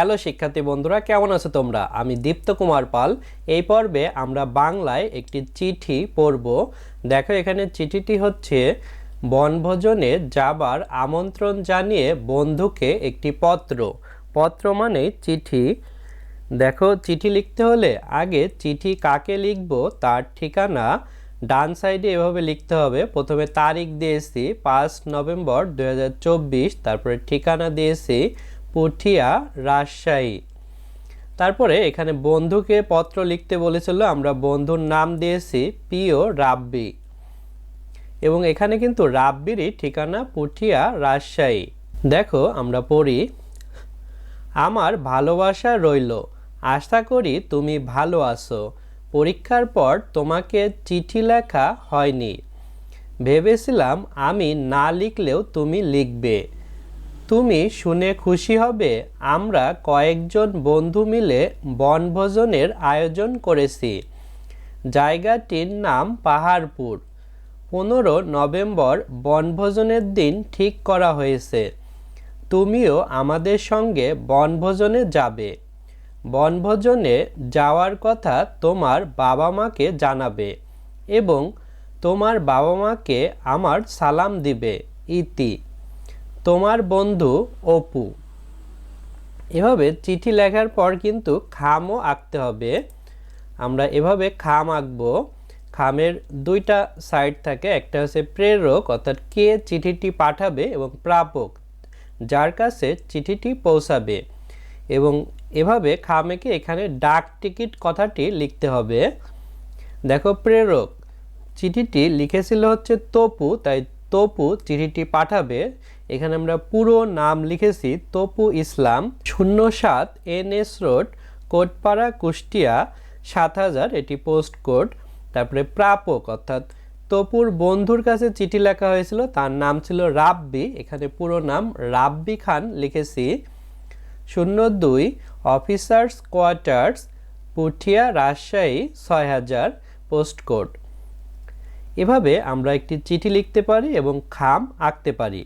Hello শিক্ষার্থী বন্ধুরা, কেমন আছো তোমরা? আমি দীপ্ত কুমার পাল। এই পর্বে আমরা বাংলায় একটি চিঠি পড়ব। দেখো, এখানে চিঠিটি হচ্ছে, বনভোজনে যাবার আমন্ত্রণ জানিয়ে বন্ধুকে একটি পত্র। পত্র মানে চিঠি। দেখো, চিঠি লিখতে হলে আগে চিঠি কাকে লিখব, তার ঠিকানা ডান সাইডে এভাবে লিখতে হবে। প্রথমে তারিখ দিয়েছি, পাঁচ নভেম্বর দু হাজার চব্বিশ, তারপরে ঠিকানা দিয়েছি পুঠিয়া রাজশাহী। তারপরে এখানে বন্ধুকে পত্র লিখতে বলেছিল, আমরা বন্ধুর নাম দিয়েছি পিও রাব্বি। এবং এখানে কিন্তু রাব্বিরই ঠিকানা পুঠিয়া রাজশাহী। দেখো, আমরা পড়ি, আমার ভালোবাসা রইল, আশা করি তুমি ভালো আছো। পরীক্ষার পর তোমাকে চিঠি লেখা হয়নি। ভেবেছিলাম আমি না লিখলেও তুমি লিখবে। তুমি শুনে খুশি হবে, আমরা কয়েকজন বন্ধু মিলে বনভোজনের আয়োজন করেছি। জায়গাটির নাম পাহাড়পুর। পনেরো নভেম্বর বনভোজনের দিন ঠিক করা হয়েছে। তুমিও আমাদের সঙ্গে বনভোজনে যাবে। বনভোজনে যাওয়ার কথা তোমার বাবা মাকে জানাবে এবং তোমার বাবা মাকে আমার সালাম দিবে। ইতি। তোমার বন্ধু অপু। এভাবে চিঠি লেখার পর কিন্তু খামও আঁকতে হবে। আমরা এভাবে খাম আঁকবো। খামের দুইটা সাইড থাকে, একটা হচ্ছে প্রেরক, অর্থাৎ কে চিঠিটি পাঠাবে এবং প্রাপক যার কাছে চিঠিটি পৌঁছাবে। এবং এভাবে খামেকে এখানে ডাক টিকিট কথাটি লিখতে হবে। দেখো, প্রেরক, চিঠিটি লিখেছিল হচ্ছে তপু, তাই তপু চিঠিটি পাঠাবে। এখানে আমরা পুরো নাম লিখেছি, তপু ইসলাম শূন্য সাত N S road, Kotpara, Kushtia, সাত হাজার, এটি পোস্ট কোড। তারপরে প্রাপক, অর্থাৎ তপুর বন্ধুর কাছে চিঠি লেখা হয়েছিল, তার নাম ছিল রাব্বি। এখানে পুরো নাম রাব্বি খান লিখেছি। শূন্য দুই অফিসার্স কোয়ার্টার্স, পুঠিয়া, রাজশাহী, ছয় হাজার, পোস্ট কোড। এভাবে আমরা একটি চিঠি লিখতে পারি এবং খাম আঁকতে পারি।